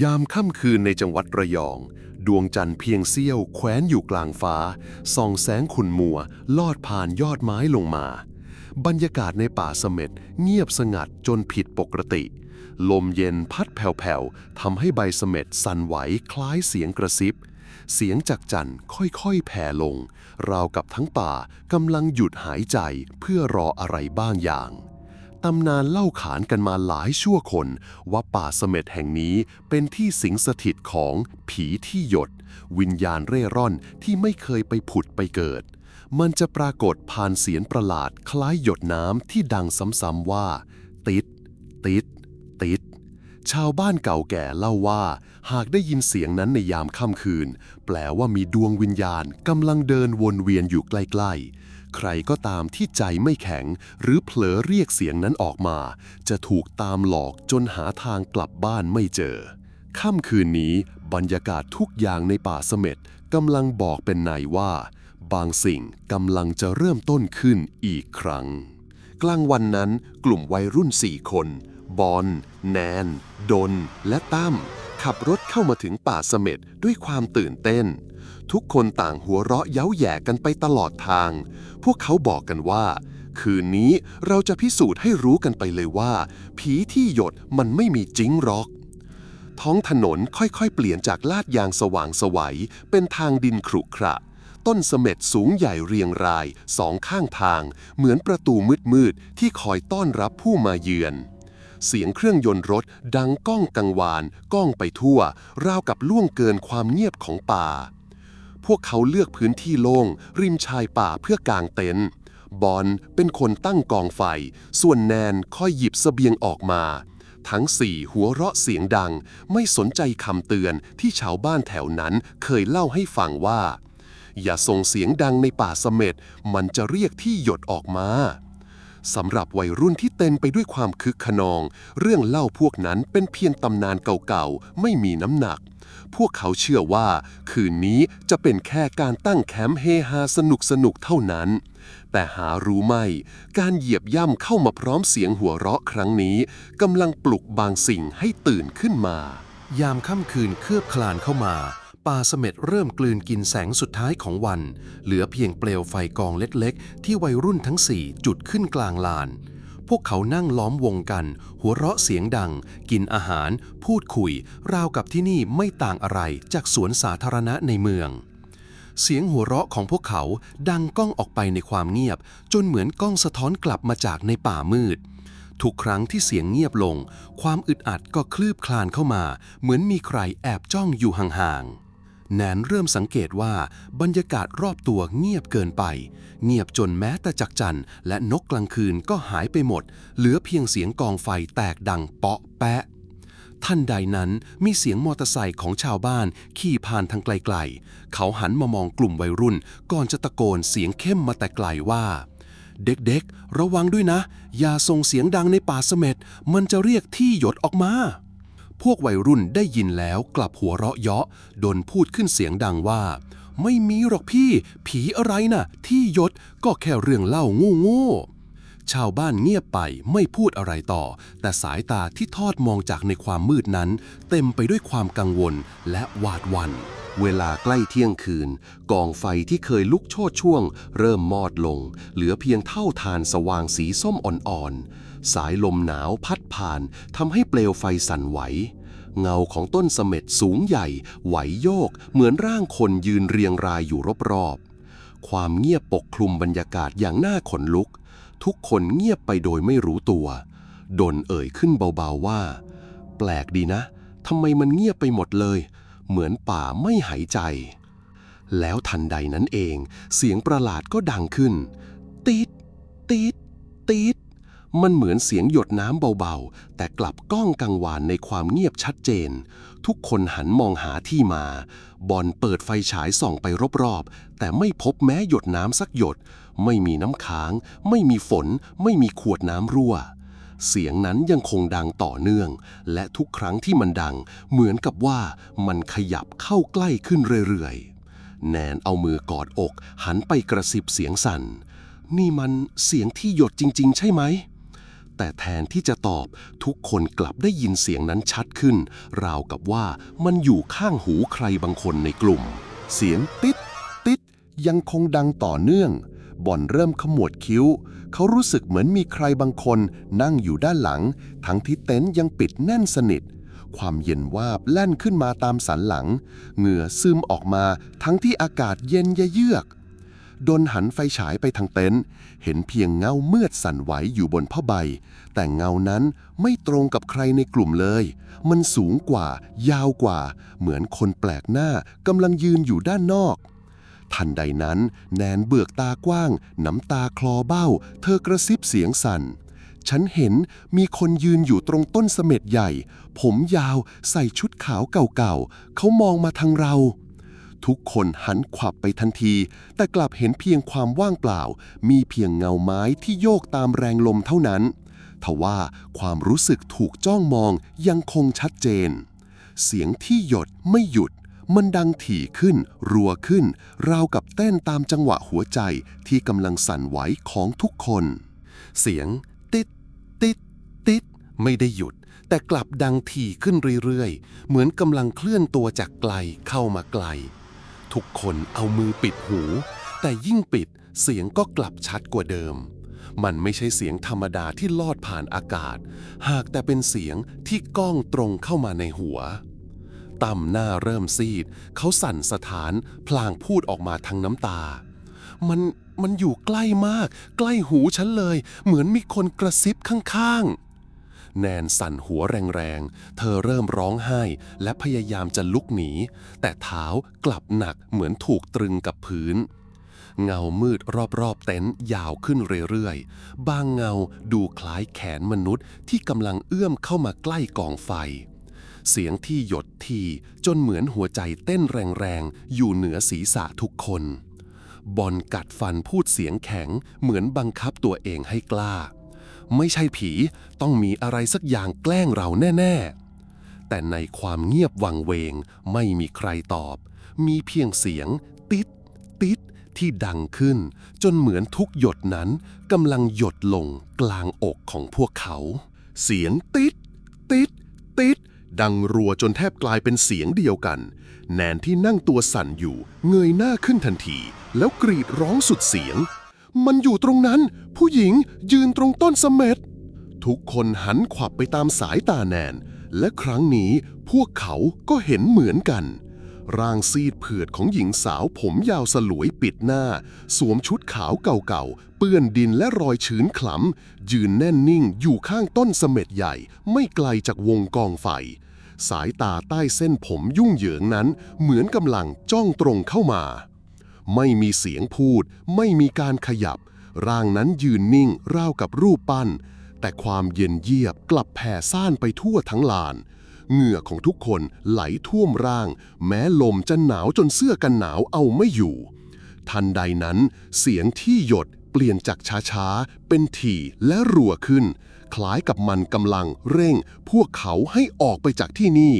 ยามค่ำคืนในจังหวัดระยอง ดวงจันทร์เพียงเสี้ยวแคว้นอยู่กลางฟ้า ส่องแสงขุนมัว ลอดผ่านยอดไม้ลงมา บรรยากาศในป่าเสม็ดเงียบสงัดจนผิดปกติ ลมเย็นพัดแผ่วๆทำให้ใบเสม็ดสั่นไหวคล้ายเสียงกระซิบ เสียงจากจันทร์ค่อยๆ แผ่ลง ราวกับทั้งป่ากำลังหยุดหายใจเพื่อรออะไรบ้างอย่าง ตำนานเล่าขานกันมาหลายชั่วคน ว่าป่าเสม็ดแห่งนี้เป็นที่สิงสถิตของผีที่หยด วิญญาณเร่ร่อนที่ไม่เคยไปผุดไปเกิด มันจะปรากฏผ่านเสียงประหลาดคล้ายหยดน้ำที่ดังซ้ำๆว่า ติด ติด ติด ชาวบ้านเก่าแก่เล่าว่า หากได้ยินเสียงนั้นในยามค่ำคืน แปลว่ามีดวงวิญญาณกำลังเดินวนเวียนอยู่ใกล้ ๆ ใครก็ตามที่ใจไม่แข็ง หรือเผลอเรียกเสียงนั้นออกมา จะถูกตามหลอกจนหาทางกลับบ้านไม่เจอ ค่ำคืนนี้บรรยากาศทุกอย่างในป่าเสม็ดกำลังบอกเป็นในว่า บางสิ่งกำลังจะเริ่มต้นขึ้นอีกครั้ง กลางวันนั้นกลุ่มวัยรุ่นสี่คน บอลแนน ดน และตั้ม ขับรถเข้ามาถึงป่าเสม็ดด้วยความตื่นเต้น ทุกคนต่างหัวเราะเย้าแย่กันไปตลอดทาง พวกเขาบอกกันว่า คืนนี้เราจะพิสูจน์ให้รู้กันไปเลยว่า ผีที่หยดมันไม่มีจริงหรอก ท้องถนนค่อยๆ เปลี่ยนจากลาดยางสว่างสวัยเป็นทางดินขรุขระต้นเสม็ดสูงใหญ่เรียงรายสองข้างทาง เหมือนประตูมืดๆที่คอยต้อนรับผู้มาเยือน เสียงเครื่องยนต์รถดังก้องกังวาน ก้องไปทั่ว ราวกับล่วงเกินความเงียบของป่า พวกเขาเลือกพื้นที่โล่ง ริมชายป่าเพื่อกางเต็นท์บอลเป็นคนตั้งกองไฟ ส่วนแนนค่อยหยิบเสบียงออกมา ทั้งสี่หัวเราะเสียงดัง ไม่สนใจคำเตือนที่ชาวบ้านแถวนั้นเคยเล่าให้ฟังว่า อย่าส่งเสียงดังในป่าเสม็ดมันจะเรียกที่หยดออกมา สำหรับวัยรุ่นที่เต็มไปด้วยความคึกขนอง เรื่องเล่าพวกนั้นเป็นเพียงตำนานเก่าๆ ไม่มีน้ำหนัก พวกเขาเชื่อว่า คืนนี้จะเป็นแค่การตั้งแคมป์เฮฮาสนุกๆเท่านั้น แต่หารู้ไหมการเหยียบย่ำเข้ามาพร้อมเสียงหัวเราะครั้งนี้กำลังปลุกบางสิ่งให้ตื่นขึ้นมา ยามค่ำคืนเคลือบคลานเข้ามา ป่าเสม็ดเริ่มกลืนกินแสงสุดท้ายของวัน เหลือเพียงเปลวไฟกองเล็กๆ ที่วัยรุ่นทั้งสี่จุดขึ้นกลางลาน พวกเขานั่งล้อมวงกัน หัวเราะเสียงดัง กินอาหาร พูดคุย ราวกับที่นี่ไม่ต่างอะไรจากสวนสาธารณะในเมือง เสียงหัวเราะของพวกเขาดังก้องออกไปในความเงียบ จนเหมือนกล้องสะท้อนกลับมาจากในป่ามืดทุกครั้งที่เสียงเงียบลง ความอึดอัดก็คลืบคลานเข้ามา เหมือนมีใครแอบจ้องอยู่ห่างๆ แนนเริ่มสังเกตว่าบรรยากาศรอบตัวเงียบเกินไป เงียบจนแม้แต่จักจันและนกกลางคืนก็หายไปหมด เหลือเพียงเสียงกองไฟแตกดังเปาะแปะท่านใดนั้นมีเสียงมอเตอร์ไซค์ของชาวบ้านขี่ผ่านทางไกลๆ เขาหันมามองกลุ่มวัยรุ่น ก่อนจะตะโกนเสียงเข้มมาแต่ไกลว่า เด็กๆ ระวังด้วยนะ อย่าส่งเสียงดังในป่าเสม็ดมันจะเรียกที่หยดออกมา พวกวัยรุ่นได้ยินแล้วกลับหัวเราะเยาะโดนพูดขึ้นเสียงดังว่า ไม่มีหรอกพี่ ผีอะไรน่ะ ที่ยดก็แค่เรื่องเล่างูงูชาวบ้านเงียบไปไม่พูดอะไรต่อ แต่สายตาที่ทอดมองจากในความมืดนั้น เต็มไปด้วยความกังวลและหวาดหวัน่นเวลาใกล้เที่ยงคืน กองไฟที่เคยลุกโชดช่วง เริ่มมอดลง เหลือเพียงเท่าทานสว่างสีส้มอ่อนๆ สายลมหนาวพัดผ่านทำให้เปลวไฟสั่นไหว เงาของต้นเสม็ดสูงใหญ่ ไหวโยก เหมือนร่างคนยืนเรียงรายอยู่รอบๆ ความเงียบปกคลุมบรรยากาศอย่างน่าขนลุก ทุกคนเงียบไปโดยไม่รู้ตัว ดนเอ่ยขึ้นเบาๆว่า แปลกดีนะทำไมมันเงียบไปหมดเลย เหมือนป่าไม่หายใจ แล้วทันใดนั้นเอง เสียงประหลาดก็ดังขึ้น ตีดตีดตีด มันเหมือนเสียงหยดน้ำเบาๆ แต่กลับก้องกังวานในความเงียบชัดเจน ทุกคนหันมองหาที่มา บอลเปิดไฟฉายส่องไปรอบๆ แต่ไม่พบแม้หยดน้ำสักหยด ไม่มีน้ำค้าง ไม่มีฝน ไม่มีขวดน้ำรั่ว เสียงนั้นยังคงดังต่อเนื่อง และทุกครั้งที่มันดัง เหมือนกับว่ามันขยับเข้าใกล้ขึ้นเรื่อยๆ แนนเอามือกอดอก หันไปกระซิบเสียงสั่น นี่มันเสียงที่หยดจริง ๆ ใช่ไหม แต่แทนที่จะตอบ ทุกคนกลับได้ยินเสียงนั้นชัดขึ้น ราวกับว่ามันอยู่ข้างหูใครบางคนในกลุ่ม เสียงติดติดยังคงดังต่อเนื่องบ่อนเริ่มขมวดคิ้ว เขารู้สึกเหมือนมีใครบางคนนั่งอยู่ด้านหลัง ทั้งที่เต็นท์ยังปิดแน่นสนิท ความเย็นวาบแล่นขึ้นมาตามสันหลัง เหงื่อซึมออกมาทั้งที่อากาศเย็นยเยือก ดนหันไฟฉายไปทางเต็นท์เห็นเพียงเงาเมือดสั่นไหวอยู่บนผ้าใบ แต่เงานั้นไม่ตรงกับใครในกลุ่มเลย มันสูงกว่า ยาวกว่า เหมือนคนแปลกหน้ากำลังยืนอยู่ด้านนอก ทันใดนั้น แนนเบือกตากว้าง น้ำตาคลอเบ้า เธอกระซิบเสียงสั่นฉันเห็นมีคนยืนอยู่ตรงต้นเสม็ดใหญ่ ผมยาวใส่ชุดขาวเก่าๆ เขามองมาทางเรา ทุกคนหันขวับไปทันที แต่กลับเห็นเพียงความว่างเปล่า มีเพียงเงาไม้ที่โยกตามแรงลมเท่านั้นทว่าความรู้สึกถูกจ้องมองยังคงชัดเจน เสียงที่หยดไม่หยุด มันดังถี่ขึ้น รัวขึ้น ราวกับเต้นตามจังหวะหัวใจที่กำลังสั่นไหวของทุกคน เสียง ติดติดติดไม่ได้หยุด แต่กลับดังถี่ขึ้นเรื่อยๆ เหมือนกำลังเคลื่อนตัวจากไกลเข้ามาไกล ทุกคนเอามือปิดหู แต่ยิ่งปิดเสียงก็กลับชัดกว่าเดิม มันไม่ใช่เสียงธรรมดาที่ลอดผ่านอากาศ หากแต่เป็นเสียงที่ก้องตรงเข้ามาในหัวต่ำหน้าเริ่มซีด เขาสั่นสถาน พลางพูดออกมาทั้งน้ำตา มันมันอยู่ใกล้มาก ใกล้หูฉันเลย เหมือนมีคนกระซิบข้างๆ แนนสั่นหัวแรงๆ เธอเริ่มร้องไห้และพยายามจะลุกหนี แต่เท้ากลับหนักเหมือนถูกตรึงกับพื้น เงามืดรอบๆ เต็นท์ยาวขึ้นเรื่อยๆ บางเงาดูคล้ายแขนมนุษย์ที่กำลังเอื้อมเข้ามาใกล้กองไฟ เสียงที่หยดทีจนเหมือนหัวใจเต้นแรงๆ อยู่เหนือศีรษะทุกคน บอลกัดฟันพูดเสียงแข็งเหมือนบังคับตัวเองให้กล้า ไม่ใช่ผีต้องมีอะไรสักอย่างแกล้งเราแน่ ๆ แต่ในความเงียบวังเวงไม่มีใครตอบ มีเพียงเสียง ติดติดที่ดังขึ้น จนเหมือนทุกหยดนั้นกำลังหยดลงกลางอกของพวกเขา เสียงติดติดติดดังรัวจนแทบกลายเป็นเสียงเดียวกัน แนนที่นั่งตัวสั่นอยู่ เงยหน้าขึ้นทันที แล้วกรีดร้องสุดเสียง มันอยู่ตรงนั้น ผู้หญิงยืนตรงต้นเสม็ดทุกคนหันขวับไปตามสายตาแนน และครั้งนี้พวกเขาก็เห็นเหมือนกัน ร่างซีดเผือดของหญิงสาวผมยาวสลวยปิดหน้า สวมชุดขาวเก่าๆ เปื้อนดินและรอยชื้นขลำยืนแน่นนิ่งอยู่ข้างต้นเสม็ดใหญ่ ไม่ไกลจากวงกองไฟ สายตาใต้เส้นผมยุ่งเหยิงนั้น เหมือนกำลังจ้องตรงเข้ามา ไม่มีเสียงพูด ไม่มีการขยับ ร่างนั้นยืนนิ่งราวกับรูปปั้น แต่ความเย็นเยียบกลับแผ่ซ่านไปทั่วทั้งลาน เหงื่อของทุกคนไหลท่วมร่าง แม้ลมจะหนาวจนเสื้อกันหนาวเอาไม่อยู่ ทันใดนั้น เสียงที่หยดเปลี่ยนจากช้าๆ เป็นถี่และรัวขึ้น คล้ายกับมันกำลังเร่ง พวกเขาให้ออกไปจากที่นี่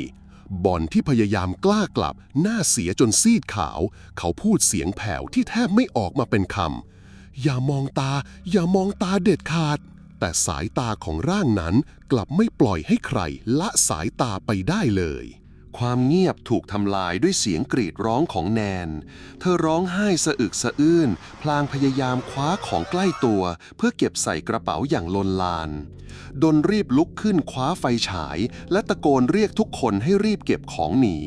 บอลที่พยายามกล้ากลับ หน้าเสียจนซีดขาว เขาพูดเสียงแผ่วที่แทบไม่ออกมาเป็นคำ อย่ามองตา อย่ามองตาเด็ดขาด แต่สายตาของร่างนั้นกลับไม่ปล่อยให้ใครละสายตาไปได้เลย ความเงียบถูกทำลายด้วยเสียงกรีดร้องของแนน เธอร้องไห้สะอึกสะอื้น พลางพยายามคว้าของใกล้ตัว เพื่อเก็บใส่กระเป๋าอย่างลนลาน ดนรีบลุกขึ้นคว้าไฟฉาย และตะโกนเรียกทุกคนให้รีบเก็บของหนี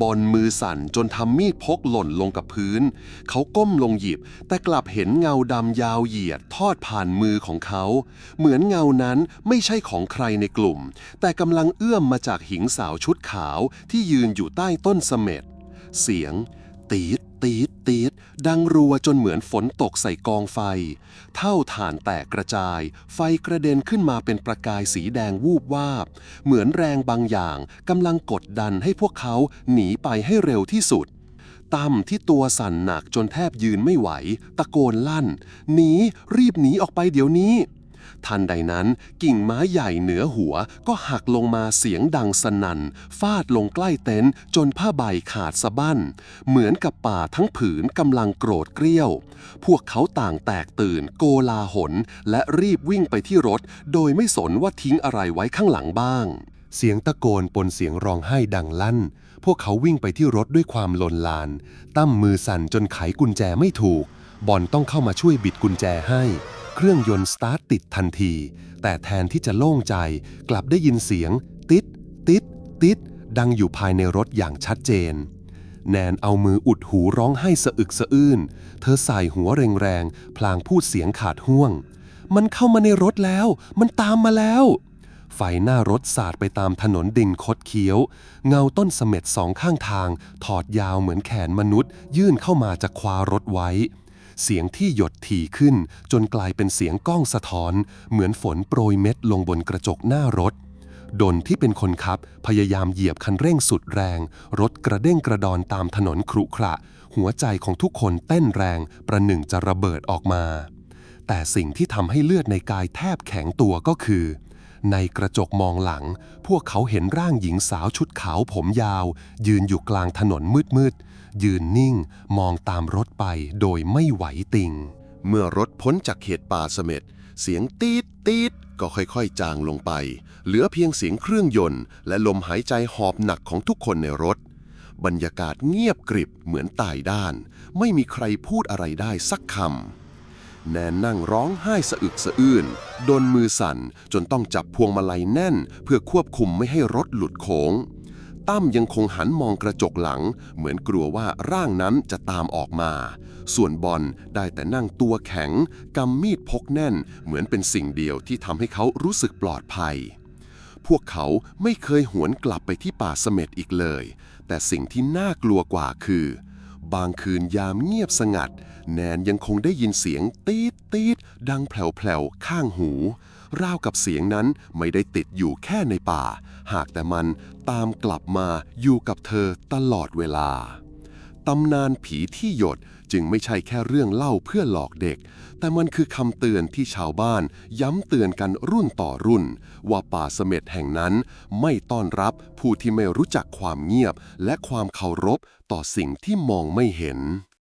บอลมือสั่นจนทำมีดพกหล่นลงกับพื้น เขาก้มลงหยิบ แต่กลับเห็นเงาดำยาวเหยียดทอดผ่านมือของเขา เหมือนเงานั้นไม่ใช่ของใครในกลุ่ม แต่กำลังเอื้อมมาจากหญิงสาวชุดขาวที่ยืนอยู่ใต้ต้นเสม็ดเสียง ตีด ตีดตีดดังรัวจนเหมือนฝนตกใส่กองไฟ เท่าฐานแตกกระจาย ไฟกระเด็นขึ้นมาเป็นประกายสีแดงวูบวาบ เหมือนแรงบางอย่างกำลังกดดันให้พวกเขาหนีไปให้เร็วที่สุดตั้มที่ตัวสั่นหนักจนแทบยืนไม่ไหว ตะโกนลั่น หนีรีบหนีออกไปเดี๋ยวนี้ ทันใดนั้นกิ่งไม้ใหญ่เหนือหัวก็หักลงมาเสียงดังสนั่น ฟาดลงใกล้เต็นท์จนผ้าใบขาดสะบั้น เหมือนกับป่าทั้งผืนกำลังโกรธเกรี้ยว พวกเขาต่างแตกตื่นโกลาหล และรีบวิ่งไปที่รถ โดยไม่สนว่าทิ้งอะไรไว้ข้างหลังบ้าง เสียงตะโกนปนเสียงร้องไห้ดังลั่น พวกเขาวิ่งไปที่รถด้วยความลนลาน ตั้มมือสั่นจนไขกุญแจไม่ถูก บอลต้องเข้ามาช่วยบิดกุญแจให้ เครื่องยนต์สตาร์ทติดทันที แต่แทนที่จะโล่งใจ กลับได้ยินเสียง ติด ติด ติด ดังอยู่ภายในรถอย่างชัดเจน แนนเอามืออุดหูร้องไห้สะอึกสะอื้น เธอใสายหัวแรงๆ พลางพูดเสียงขาดห่วง มันเข้ามาในรถแล้ว มันตามมาแล้วไฟหน้ารถสาดไปตามถนนดินคดเคี้ยว เงาต้นเสม็ดสองข้างทาง ถอดยาวเหมือนแขนมนุษย์ ยื่นเข้ามาจะคว้ารถไว้ เสียงที่หยดถี่ขึ้น จนกลายเป็นเสียงก้องสะท้อน เหมือนฝนโปรยเม็ดลงบนกระจกหน้ารถ ดนที่เป็นคนขับ พยายามเหยียบคันเร่งสุดแรง รถกระเด้งกระดอนตามถนนครุขระ หัวใจของทุกคนเต้นแรงประหนึ่งจะระเบิดออกมา แต่สิ่งที่ทำให้เลือดในกายแทบแข็งตัวก็คือในกระจกมองหลัง พวกเขาเห็นร่างหญิงสาวชุดขาวผมยาว ยืนอยู่กลางถนนมืดๆ ยืนนิ่ง มองตามรถไปโดยไม่ไหวติง เมื่อรถพ้นจากเขตป่าเสม็ดเสียงตีดตีดก็ค่อยๆ จางลงไป เหลือเพียงเสียงเครื่องยนต์ และลมหายใจหอบหนักของทุกคนในรถ บรรยากาศเงียบกริบเหมือนตายด้าน ไม่มีใครพูดอะไรได้สักคำ แนนนั่งร้องไห้สะอึกสะอื้นโดนมือสั่นจนต้องจับพวงมาลัยแน่น เพื่อควบคุมไม่ให้รถหลุดโค้ง ตั้มยังคงหันมองกระจกหลัง เหมือนกลัวว่าร่างนั้นจะตามออกมา ส่วนบอลได้แต่นั่งตัวแข็งกำมีดพกแน่น เหมือนเป็นสิ่งเดียวที่ทำให้เขารู้สึกปลอดภัย พวกเขาไม่เคยหวนกลับไปที่ป่าเสม็ดอีกเลย แต่สิ่งที่น่ากลัวกว่าคือ บางคืนยามเงียบสงัด แนนยังคงได้ยินเสียงตีดตีดดังแผ่วๆข้างหู ราวกับเสียงนั้นไม่ได้ติดอยู่แค่ในป่า หากแต่มันตามกลับมาอยู่กับเธอตลอดเวลา ตำนานผีที่หยดจึงไม่ใช่แค่เรื่องเล่าเพื่อหลอกเด็ก แต่มันคือคำเตือนที่ชาวบ้านย้ำเตือนกันรุ่นต่อรุ่น ว่าป่าเสม็ดแห่งนั้นไม่ต้อนรับผู้ที่ไม่รู้จักความเงียบและความเคารพต่อสิ่งที่มองไม่เห็น